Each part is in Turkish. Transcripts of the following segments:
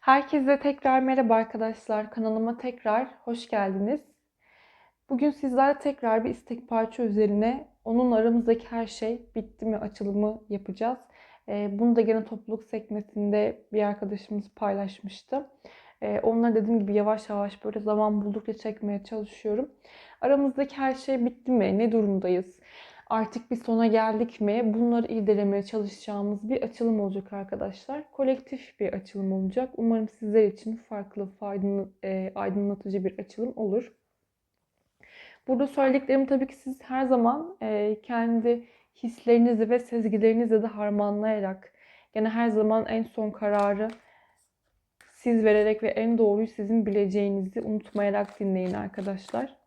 Herkese tekrar merhaba arkadaşlar. Kanalıma tekrar hoş geldiniz. Bugün sizlerle tekrar bir istek parça üzerine onun aramızdaki her şey bitti mi açılımı yapacağız. Ee, bunu da gene topluluk sekmesinde bir arkadaşımız paylaşmıştı. Ee, onları dediğim gibi yavaş yavaş böyle zaman buldukça çekmeye çalışıyorum. Aramızdaki her şey bitti mi? Ne durumdayız? Artık bir sona geldik mi? Bunları irdelemeye çalışacağımız bir açılım olacak arkadaşlar. Kolektif bir açılım olacak. Umarım sizler için farklı, e, aydınlatıcı bir açılım olur. Burada söylediklerimi tabii ki siz her zaman e, kendi hislerinizi ve sezgilerinizle de harmanlayarak, yani her zaman en son kararı siz vererek ve en doğruyu sizin bileceğinizi unutmayarak dinleyin arkadaşlar.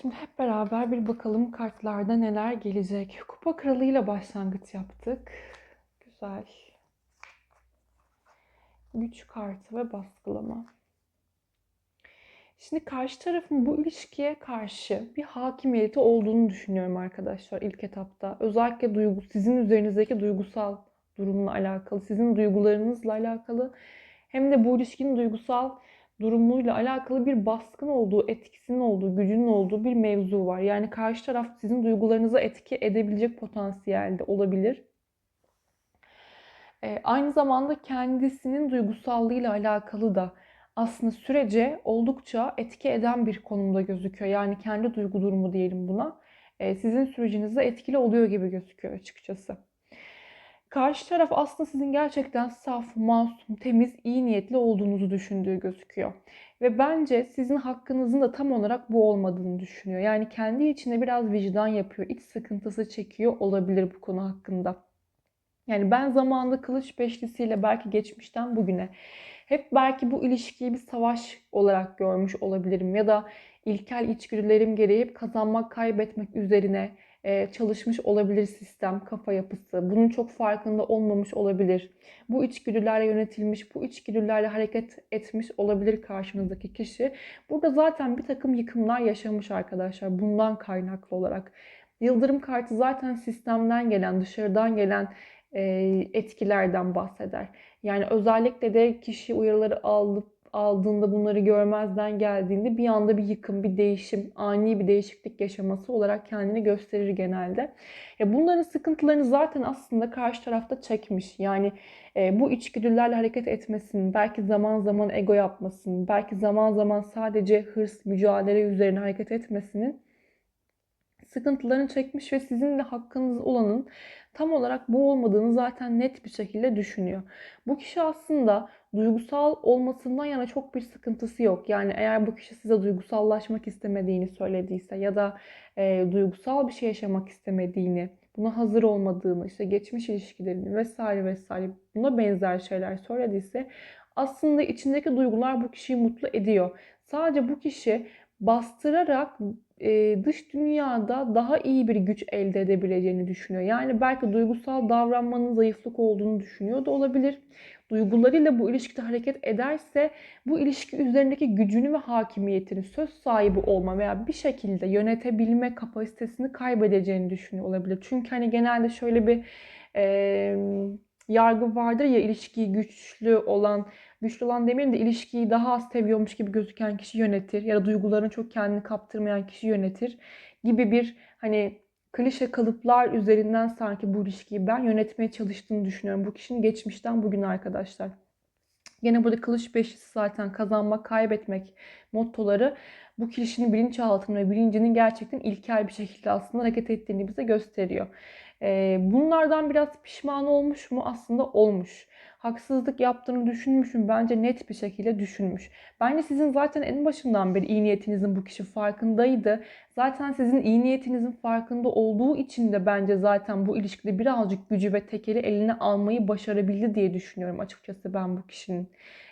Şimdi hep beraber bir bakalım kartlarda neler gelecek. Kupa kralıyla başlangıç yaptık. Güzel. Güç kartı ve baskılama. Şimdi karşı tarafın bu ilişkiye karşı bir hakimiyeti olduğunu düşünüyorum arkadaşlar ilk etapta. Özellikle duygu, sizin üzerinizdeki duygusal durumla alakalı, sizin duygularınızla alakalı hem de bu ilişkinin duygusal durumuyla alakalı bir baskın olduğu, etkisinin olduğu, gücünün olduğu bir mevzu var. Yani karşı taraf sizin duygularınıza etki edebilecek potansiyelde olabilir. E, aynı zamanda kendisinin duygusallığıyla alakalı da aslında sürece oldukça etki eden bir konumda gözüküyor. Yani kendi duygu durumu diyelim buna. E, sizin sürecinizde etkili oluyor gibi gözüküyor açıkçası. Karşı taraf aslında sizin gerçekten saf, masum, temiz, iyi niyetli olduğunuzu düşündüğü gözüküyor. Ve bence sizin hakkınızın da tam olarak bu olmadığını düşünüyor. Yani kendi içinde biraz vicdan yapıyor, iç sıkıntısı çekiyor olabilir bu konu hakkında. Yani ben zamanında kılıç beşlisiyle belki geçmişten bugüne hep belki bu ilişkiyi bir savaş olarak görmüş olabilirim ya da ilkel içgüdülerim gereği hep kazanmak, kaybetmek üzerine çalışmış olabilir sistem, kafa yapısı. Bunun çok farkında olmamış olabilir. Bu içgüdülerle yönetilmiş, bu içgüdülerle hareket etmiş olabilir karşınızdaki kişi. Burada zaten bir takım yıkımlar yaşamış arkadaşlar bundan kaynaklı olarak. Yıldırım kartı zaten sistemden gelen, dışarıdan gelen e, etkilerden bahseder. Yani özellikle de kişi uyarıları alıp aldığında bunları görmezden geldiğinde bir anda bir yıkım, bir değişim, ani bir değişiklik yaşaması olarak kendini gösterir genelde. Ya bunların sıkıntılarını zaten aslında karşı tarafta çekmiş. Yani e, bu içgüdülerle hareket etmesin, belki zaman zaman ego yapmasın, belki zaman zaman sadece hırs, mücadele üzerine hareket etmesinin sıkıntılarını çekmiş ve sizin de hakkınız olanın tam olarak bu olmadığını zaten net bir şekilde düşünüyor. Bu kişi aslında duygusal olmasından yana çok bir sıkıntısı yok. Yani eğer bu kişi size duygusallaşmak istemediğini söylediyse ya da e, duygusal bir şey yaşamak istemediğini, buna hazır olmadığını, işte geçmiş ilişkilerini vesaire vesaire buna benzer şeyler söylediyse aslında içindeki duygular bu kişiyi mutlu ediyor. Sadece bu kişi bastırarak e, dış dünyada daha iyi bir güç elde edebileceğini düşünüyor. Yani belki duygusal davranmanın zayıflık olduğunu düşünüyor da olabilir. Duygularıyla bu ilişkide hareket ederse bu ilişki üzerindeki gücünü ve hakimiyetini, söz sahibi olma veya bir şekilde yönetebilme kapasitesini kaybedeceğini düşünüyor olabilir. Çünkü hani genelde şöyle bir e, yargı vardır ya ilişkiyi güçlü olan güçlü olan demeyelim de ilişkiyi daha az seviyormuş gibi gözüken kişi yönetir ya da duygularını çok kendini kaptırmayan kişi yönetir gibi bir hani klişe kalıplar üzerinden sanki bu ilişkiyi ben yönetmeye çalıştığını düşünüyorum. Bu kişinin geçmişten bugün arkadaşlar. Yine burada kılıç beşlisi zaten kazanmak, kaybetmek mottoları bu kişinin bilinçaltının ve bilincinin gerçekten ilkel bir şekilde aslında hareket ettiğini bize gösteriyor. Bunlardan biraz pişman olmuş mu? Aslında olmuş haksızlık yaptığını düşünmüşüm. Bence net bir şekilde düşünmüş. Bence sizin zaten en başından beri iyi niyetinizin bu kişi farkındaydı. Zaten sizin iyi niyetinizin farkında olduğu için de bence zaten bu ilişkide birazcık gücü ve tekeli eline almayı başarabildi diye düşünüyorum açıkçası ben bu kişinin.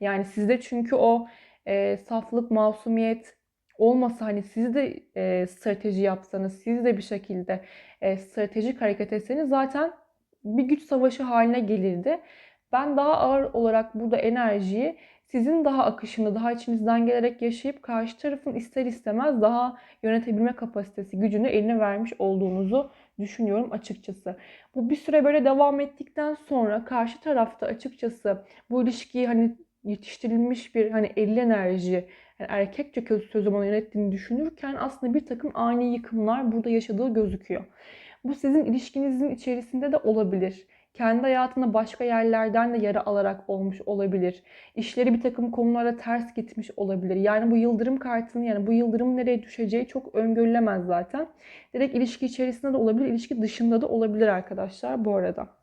Yani sizde çünkü o e, saflık, masumiyet olmasa hani siz de e, strateji yapsanız, siz de bir şekilde e, stratejik hareket etseniz zaten bir güç savaşı haline gelirdi. Ben daha ağır olarak burada enerjiyi sizin daha akışını, daha içinizden gelerek yaşayıp karşı tarafın ister istemez daha yönetebilme kapasitesi, gücünü eline vermiş olduğunuzu düşünüyorum açıkçası. Bu bir süre böyle devam ettikten sonra karşı tarafta açıkçası bu ilişkiyi hani yetiştirilmiş bir hani elli enerji, yani erkekçe kötü sözüm ona yönettiğini düşünürken aslında bir takım ani yıkımlar burada yaşadığı gözüküyor. Bu sizin ilişkinizin içerisinde de olabilir kendi hayatında başka yerlerden de yara alarak olmuş olabilir. İşleri bir takım konulara ters gitmiş olabilir. Yani bu yıldırım kartının yani bu yıldırım nereye düşeceği çok öngörülemez zaten. Direkt ilişki içerisinde de olabilir, ilişki dışında da olabilir arkadaşlar bu arada.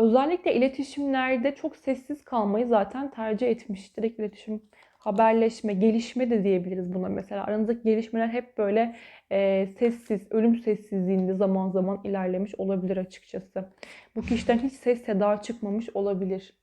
Özellikle iletişimlerde çok sessiz kalmayı zaten tercih etmiş. Direkt iletişim haberleşme, gelişme de diyebiliriz buna mesela. Aranızdaki gelişmeler hep böyle e, sessiz, ölüm sessizliğinde zaman zaman ilerlemiş olabilir açıkçası. Bu kişiden hiç ses seda çıkmamış olabilir.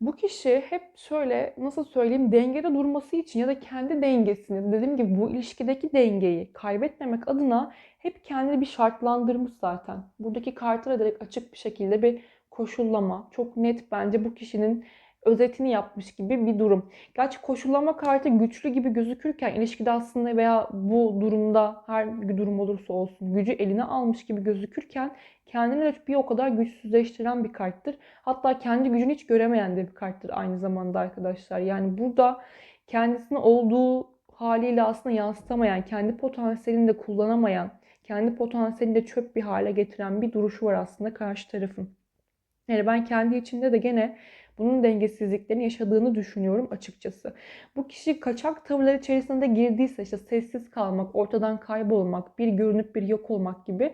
Bu kişi hep şöyle nasıl söyleyeyim dengede durması için ya da kendi dengesini dediğim gibi bu ilişkideki dengeyi kaybetmemek adına hep kendini bir şartlandırmış zaten. Buradaki kartı da direkt açık bir şekilde bir koşullama. Çok net bence bu kişinin özetini yapmış gibi bir durum. Gerçi koşullama kartı güçlü gibi gözükürken ilişkide aslında veya bu durumda her bir durum olursa olsun gücü eline almış gibi gözükürken kendini de bir o kadar güçsüzleştiren bir karttır. Hatta kendi gücünü hiç göremeyen de bir karttır aynı zamanda arkadaşlar. Yani burada kendisini olduğu haliyle aslında yansıtamayan, kendi potansiyelini de kullanamayan, kendi potansiyelini de çöp bir hale getiren bir duruşu var aslında karşı tarafın. Yani ben kendi içinde de gene bunun dengesizliklerini yaşadığını düşünüyorum açıkçası. Bu kişi kaçak tavırlar içerisinde girdiyse işte sessiz kalmak, ortadan kaybolmak, bir görünüp bir yok olmak gibi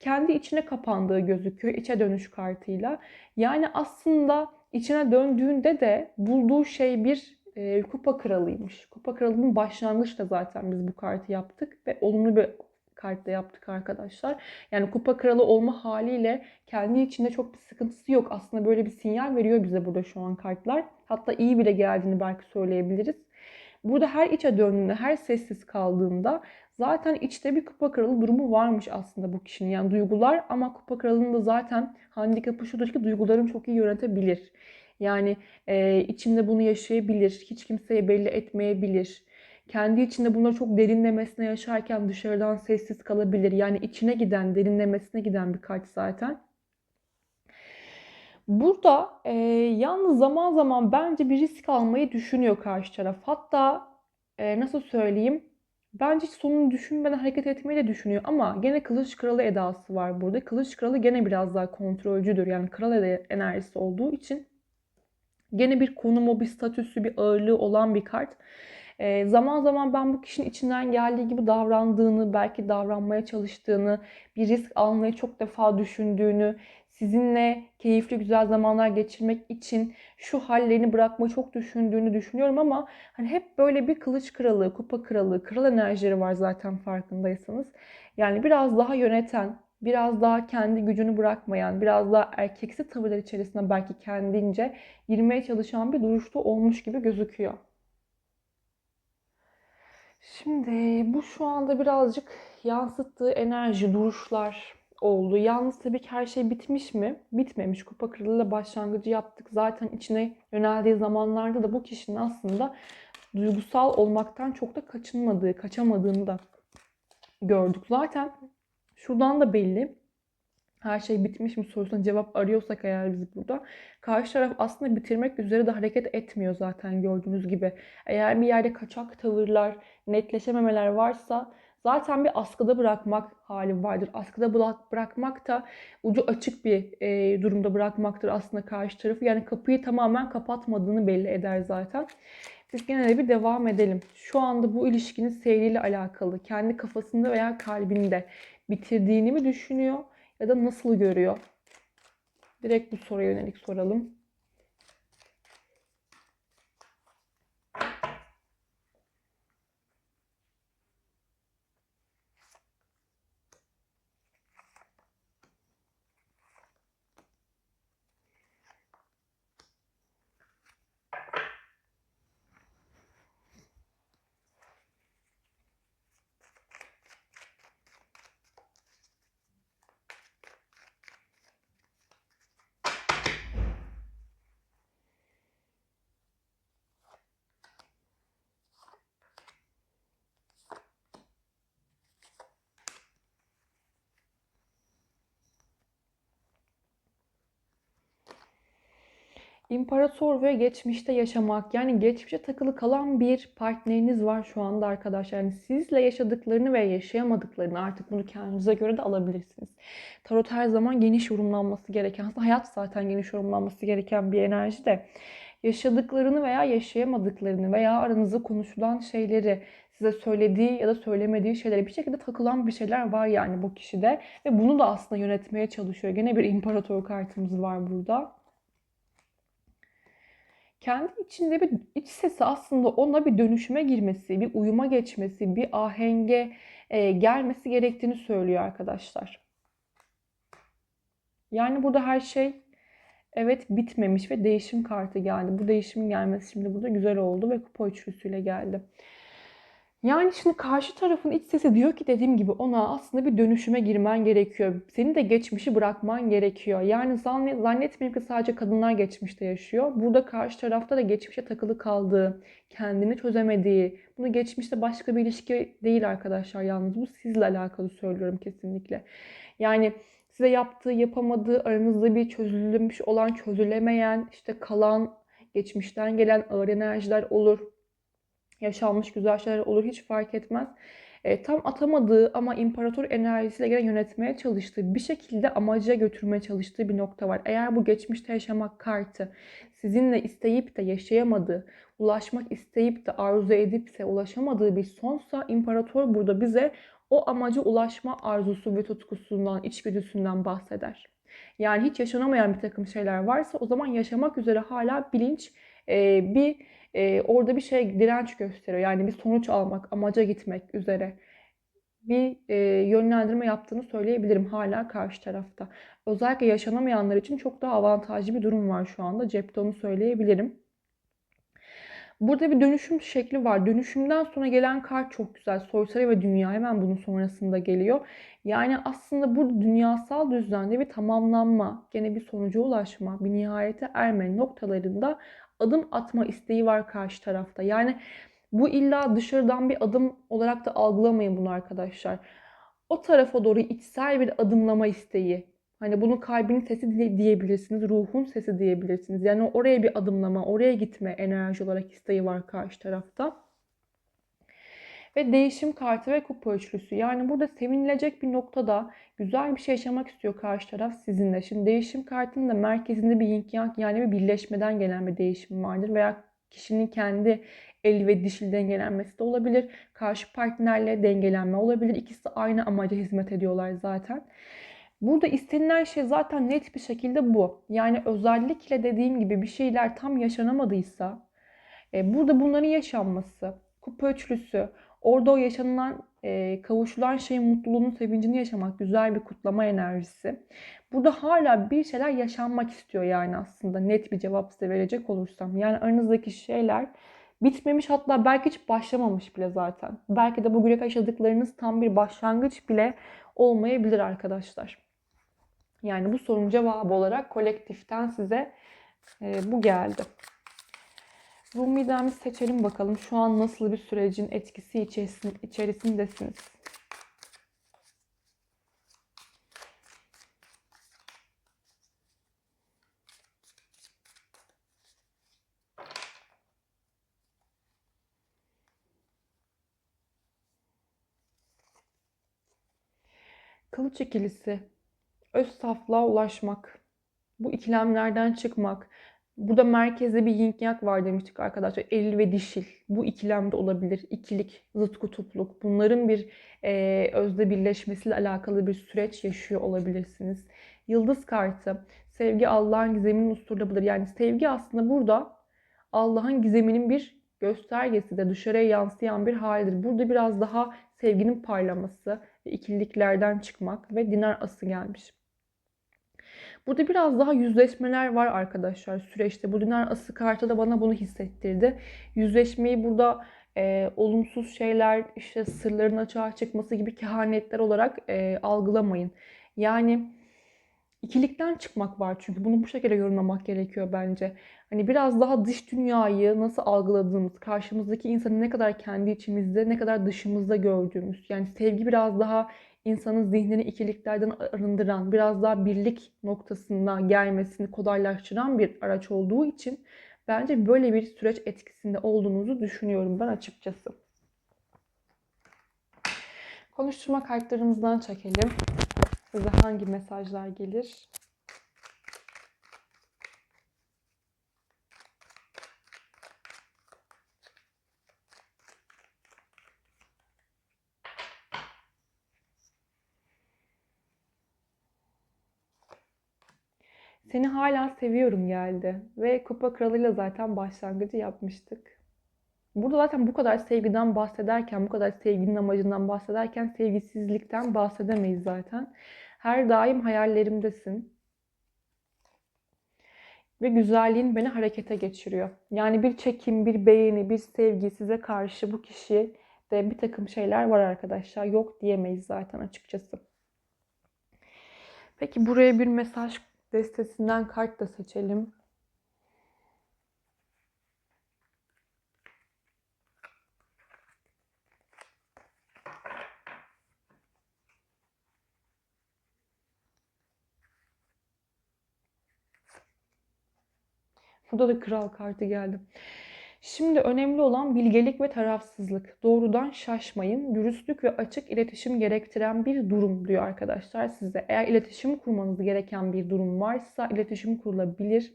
kendi içine kapandığı gözüküyor içe dönüş kartıyla. Yani aslında içine döndüğünde de bulduğu şey bir e, kupa kralıymış. Kupa kralının başlangıçta zaten biz bu kartı yaptık ve olumlu bir kartta yaptık arkadaşlar. Yani kupa kralı olma haliyle kendi içinde çok bir sıkıntısı yok. Aslında böyle bir sinyal veriyor bize burada şu an kartlar. Hatta iyi bile geldiğini belki söyleyebiliriz. Burada her içe döndüğünde, her sessiz kaldığında zaten içte bir kupa kralı durumu varmış aslında bu kişinin. Yani duygular ama kupa kralının da zaten handikapı şudur ki duygularını çok iyi yönetebilir. Yani e, içinde bunu yaşayabilir, hiç kimseye belli etmeyebilir kendi içinde bunları çok derinlemesine yaşarken dışarıdan sessiz kalabilir. Yani içine giden, derinlemesine giden bir kart zaten. Burada e, yalnız zaman zaman bence bir risk almayı düşünüyor karşı taraf. Hatta e, nasıl söyleyeyim? Bence hiç sonunu düşünmeden hareket etmeyi de düşünüyor ama gene kılıç kralı edası var burada. Kılıç kralı gene biraz daha kontrolcüdür. Yani kral enerjisi olduğu için gene bir konumu, bir statüsü, bir ağırlığı olan bir kart. E, zaman zaman ben bu kişinin içinden geldiği gibi davrandığını, belki davranmaya çalıştığını, bir risk almayı çok defa düşündüğünü, sizinle keyifli güzel zamanlar geçirmek için şu hallerini bırakmayı çok düşündüğünü düşünüyorum ama hani hep böyle bir kılıç kralı, kupa kralı, kral enerjileri var zaten farkındaysanız. Yani biraz daha yöneten, biraz daha kendi gücünü bırakmayan, biraz daha erkeksi tavırlar içerisinde belki kendince girmeye çalışan bir duruşta olmuş gibi gözüküyor. Şimdi bu şu anda birazcık yansıttığı enerji, duruşlar oldu. Yalnız tabii ki her şey bitmiş mi? Bitmemiş. Kupa kralıyla başlangıcı yaptık. Zaten içine yöneldiği zamanlarda da bu kişinin aslında duygusal olmaktan çok da kaçınmadığı, kaçamadığını da gördük. Zaten şuradan da belli. Her şey bitmiş mi sorusuna cevap arıyorsak eğer biz burada. Karşı taraf aslında bitirmek üzere de hareket etmiyor zaten gördüğünüz gibi. Eğer bir yerde kaçak tavırlar, netleşememeler varsa zaten bir askıda bırakmak hali vardır. Askıda bırakmak da ucu açık bir e, durumda bırakmaktır aslında karşı tarafı. Yani kapıyı tamamen kapatmadığını belli eder zaten. Biz gene de bir devam edelim. Şu anda bu ilişkinin seyriyle alakalı kendi kafasında veya kalbinde bitirdiğini mi düşünüyor ya da nasıl görüyor? Direkt bu soruya yönelik soralım. İmparator ve geçmişte yaşamak yani geçmişe takılı kalan bir partneriniz var şu anda arkadaşlar. Yani sizle yaşadıklarını ve yaşayamadıklarını artık bunu kendinize göre de alabilirsiniz. Tarot her zaman geniş yorumlanması gereken, aslında hayat zaten geniş yorumlanması gereken bir enerji de yaşadıklarını veya yaşayamadıklarını veya aranızda konuşulan şeyleri size söylediği ya da söylemediği şeylere bir şekilde takılan bir şeyler var yani bu kişide ve bunu da aslında yönetmeye çalışıyor. Gene bir imparator kartımız var burada kendi içinde bir iç sesi aslında ona bir dönüşüme girmesi, bir uyuma geçmesi, bir ahenge e, gelmesi gerektiğini söylüyor arkadaşlar. Yani burada her şey evet bitmemiş ve değişim kartı geldi. Bu değişimin gelmesi şimdi burada güzel oldu ve kupa üçlüsüyle geldi. Yani şimdi karşı tarafın iç sesi diyor ki dediğim gibi ona aslında bir dönüşüme girmen gerekiyor. Senin de geçmişi bırakman gerekiyor. Yani zannet, zannetmeyin ki sadece kadınlar geçmişte yaşıyor. Burada karşı tarafta da geçmişe takılı kaldığı, kendini çözemediği, bunu geçmişte başka bir ilişki değil arkadaşlar yalnız. Bu sizle alakalı söylüyorum kesinlikle. Yani size yaptığı, yapamadığı, aranızda bir çözülmüş olan, çözülemeyen, işte kalan, geçmişten gelen ağır enerjiler olur yaşanmış güzel şeyler olur hiç fark etmez. E, tam atamadığı ama imparator enerjisiyle gene yönetmeye çalıştığı bir şekilde amaca götürmeye çalıştığı bir nokta var. Eğer bu geçmişte yaşamak kartı sizinle isteyip de yaşayamadığı, ulaşmak isteyip de arzu edipse ulaşamadığı bir sonsa imparator burada bize o amaca ulaşma arzusu ve tutkusundan, içgüdüsünden bahseder. Yani hiç yaşanamayan bir takım şeyler varsa o zaman yaşamak üzere hala bilinç e, bir e, orada bir şey direnç gösteriyor. Yani bir sonuç almak, amaca gitmek üzere bir e, yönlendirme yaptığını söyleyebilirim hala karşı tarafta. Özellikle yaşanamayanlar için çok daha avantajlı bir durum var şu anda. Cepte onu söyleyebilirim. Burada bir dönüşüm şekli var. Dönüşümden sonra gelen kart çok güzel. Soysarı ve dünya hemen bunun sonrasında geliyor. Yani aslında bu dünyasal düzlemde bir tamamlanma, gene bir sonuca ulaşma, bir nihayete erme noktalarında adım atma isteği var karşı tarafta. Yani bu illa dışarıdan bir adım olarak da algılamayın bunu arkadaşlar. O tarafa doğru içsel bir adımlama isteği. Hani bunu kalbin sesi diyebilirsiniz, ruhun sesi diyebilirsiniz. Yani oraya bir adımlama, oraya gitme enerji olarak isteği var karşı tarafta. Ve değişim kartı ve kupa üçlüsü. Yani burada sevinilecek bir noktada güzel bir şey yaşamak istiyor karşı taraf sizinle. Şimdi değişim kartının da merkezinde bir yin yang yani bir birleşmeden gelen bir değişim vardır. Veya kişinin kendi el ve dişil dengelenmesi de olabilir. Karşı partnerle dengelenme olabilir. İkisi aynı amaca hizmet ediyorlar zaten. Burada istenilen şey zaten net bir şekilde bu. Yani özellikle dediğim gibi bir şeyler tam yaşanamadıysa e, burada bunların yaşanması, Kupa üçlüsü. Orada o yaşanılan, e, kavuşulan şeyin mutluluğunu, sevincini yaşamak. Güzel bir kutlama enerjisi. Burada hala bir şeyler yaşanmak istiyor yani aslında. Net bir cevap size verecek olursam. Yani aranızdaki şeyler bitmemiş hatta belki hiç başlamamış bile zaten. Belki de bugüne yaşadıklarınız tam bir başlangıç bile olmayabilir arkadaşlar. Yani bu sorunun cevabı olarak kolektiften size e, bu geldi. Rumi'den bir seçelim bakalım. Şu an nasıl bir sürecin etkisi içerisindesiniz? Kılıç ikilisi. Öz saflığa ulaşmak. Bu ikilemlerden çıkmak. Burada merkezde bir yin yang var demiştik arkadaşlar. Eril ve dişil. Bu ikilemde olabilir. İkilik, zıt kutupluk. Bunların bir e, özde birleşmesiyle alakalı bir süreç yaşıyor olabilirsiniz. Yıldız kartı. Sevgi Allah'ın gizeminin usturlabudur. Yani sevgi aslında burada Allah'ın gizeminin bir göstergesi de dışarıya yansıyan bir halidir. Burada biraz daha sevginin parlaması ikililiklerden çıkmak ve dinar ası gelmiş. Burada biraz daha yüzleşmeler var arkadaşlar süreçte. Bu dinar ası kartı da bana bunu hissettirdi. Yüzleşmeyi burada e, olumsuz şeyler, işte sırların açığa çıkması gibi kehanetler olarak e, algılamayın. Yani ikilikten çıkmak var çünkü bunu bu şekilde yorumlamak gerekiyor bence. Hani biraz daha dış dünyayı nasıl algıladığımız, karşımızdaki insanı ne kadar kendi içimizde, ne kadar dışımızda gördüğümüz. Yani sevgi biraz daha insanın zihnini ikiliklerden arındıran, biraz daha birlik noktasına gelmesini kolaylaştıran bir araç olduğu için bence böyle bir süreç etkisinde olduğunuzu düşünüyorum ben açıkçası. Konuşturma kartlarımızdan çekelim. Size hangi mesajlar gelir? Seni hala seviyorum geldi. Ve Kupa Kralı'yla zaten başlangıcı yapmıştık. Burada zaten bu kadar sevgiden bahsederken, bu kadar sevginin amacından bahsederken sevgisizlikten bahsedemeyiz zaten. Her daim hayallerimdesin. Ve güzelliğin beni harekete geçiriyor. Yani bir çekim, bir beğeni, bir sevgi size karşı bu kişi de bir takım şeyler var arkadaşlar. Yok diyemeyiz zaten açıkçası. Peki buraya bir mesaj destesinden kart da seçelim. Burada da kral kartı geldi. Şimdi önemli olan bilgelik ve tarafsızlık. Doğrudan şaşmayın. Dürüstlük ve açık iletişim gerektiren bir durum diyor arkadaşlar size. Eğer iletişim kurmanız gereken bir durum varsa iletişim kurulabilir.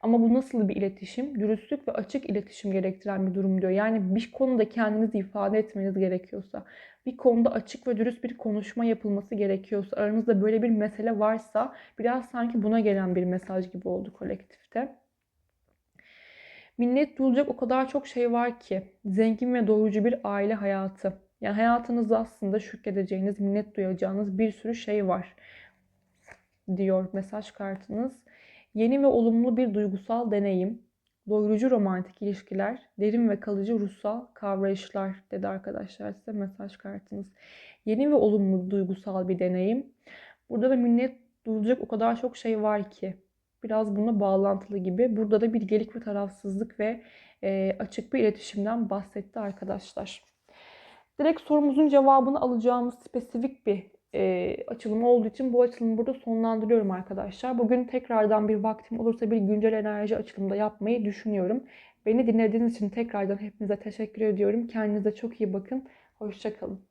Ama bu nasıl bir iletişim? Dürüstlük ve açık iletişim gerektiren bir durum diyor. Yani bir konuda kendinizi ifade etmeniz gerekiyorsa, bir konuda açık ve dürüst bir konuşma yapılması gerekiyorsa, aranızda böyle bir mesele varsa biraz sanki buna gelen bir mesaj gibi oldu kolektifte. Minnet duyulacak o kadar çok şey var ki. Zengin ve doyurucu bir aile hayatı. Yani hayatınızda aslında şükredeceğiniz, minnet duyacağınız bir sürü şey var diyor mesaj kartınız. Yeni ve olumlu bir duygusal deneyim, doyurucu romantik ilişkiler, derin ve kalıcı ruhsal kavrayışlar dedi arkadaşlar size mesaj kartınız. Yeni ve olumlu duygusal bir deneyim. Burada da minnet duyulacak o kadar çok şey var ki biraz buna bağlantılı gibi. Burada da bilgelik ve tarafsızlık ve e, açık bir iletişimden bahsetti arkadaşlar. Direkt sorumuzun cevabını alacağımız spesifik bir e, açılım olduğu için bu açılımı burada sonlandırıyorum arkadaşlar. Bugün tekrardan bir vaktim olursa bir güncel enerji açılımda yapmayı düşünüyorum. Beni dinlediğiniz için tekrardan hepinize teşekkür ediyorum. Kendinize çok iyi bakın. Hoşçakalın.